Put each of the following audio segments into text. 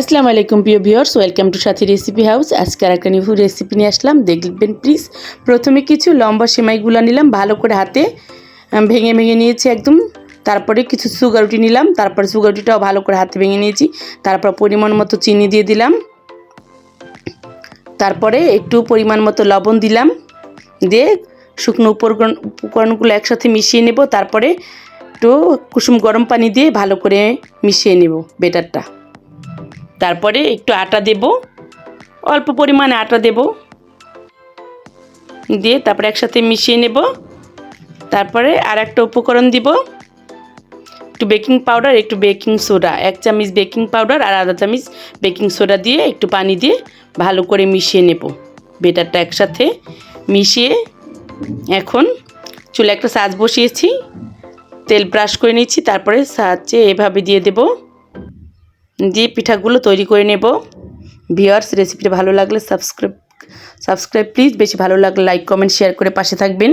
আসসালামু আলাইকুম, প্রিয় viewers. Welcome to Sathi recipe house আজকে আর একটা নিউ রেসিপি নিয়ে আসলাম। দেখবেন প্লিজ প্রথমে কিছু লম্বা সেমাইগুলো নিলাম ভালো করে হাতে। ভেঙে ভেঙে নিয়েছি একদম। তারপরে কিছু সুগার রুটি নিলাম। তারপরে সুগার রুটিটাও ভালো করে হাতে ভেঙে নিয়েছি। তারপর পরিমাণ মতো চিনি দিয়ে দিলাম। তারপরে একটু পরিমাণ মতো লবণ দিলাম। দিয়ে শুকনো উপকরণ, উপকরণগুলো একসাথে মিশিয়ে নেব। তারপরে একটু কুসুম গরম পানি দিয়ে ভালো করে মিশিয়ে নেব বেটারটা। তারপরে একটু আটা দেব। অল্প পরিমাণে আটা দেব। দিয়ে তারপরে একসাথে মিশিয়ে নেব। তারপরে আর একটা উপকরণ দিব। একটু বেকিং পাউডার, একটু বেকিং সোডা। এক চামচ বেকিং পাউডার আর আধা চামচ বেকিং সোডা দিয়ে একটু পানি দিয়ে ভালো করে মিশিয়ে নেব। বেটারটা একসাথে মিশিয়ে এখন চুলে একটা সাজ বসিয়েছি। তেল ব্রাশ করে নিচ্ছি তারপরে সাজে এভাবে দিয়ে দেবো। দিয়ে পিঠাগুলো তৈরি করে নেব। ভিওয়ার্স রেসিপিটা ভালো লাগলে সাবস্ক্রাইব সাবস্ক্রাইব প্লিজ বেশি ভালো লাগলে লাইক কমেন্ট শেয়ার করে পাশে থাকবেন।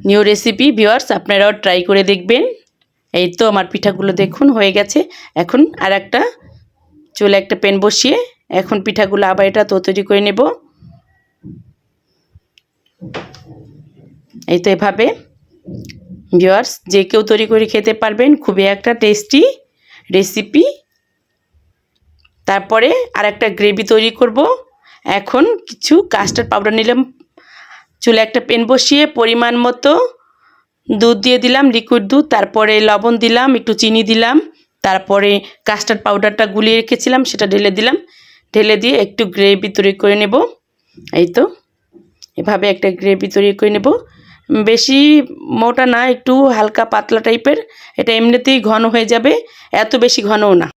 নিউ রেসিপি ভিওয়ার্স আপনারাও ট্রাই করে দেখবেন। এই তো আমার পিঠাগুলো দেখুন, হয়ে গেছে। এখন আর একটা চুলে একটা পেন বসিয়ে এখন পিঠাগুলো আবার এটা তো তৈরি করে নেব। এই তো এভাবে। ভিওয়ার্স যে কেউ তৈরি করে খেতে পারবেন, খুবই একটা টেস্টি রেসিপি তারপরে আর একটা গ্রেভি তৈরি করব। এখন কিছু কাস্টার্ড পাউডার নিলাম। চুলে একটা পেন বসিয়ে পরিমাণ মতো দুধ দিয়ে দিলাম লিকুইড দুধ। তারপরে লবণ দিলাম, একটু চিনি দিলাম। তারপরে কাস্টার্ড পাউডারটা গুলিয়ে রেখেছিলাম, সেটা ঢেলে দিলাম। ঢেলে দিয়ে একটু গ্রেভি তৈরি করে নেব। এই তো, এভাবে একটা গ্রেভি তৈরি করে নেব। বেশি মোটা না, একটু হালকা পাতলা টাইপের এটা এমনিতেই ঘন হয়ে যাবে, এত বেশি ঘনও না।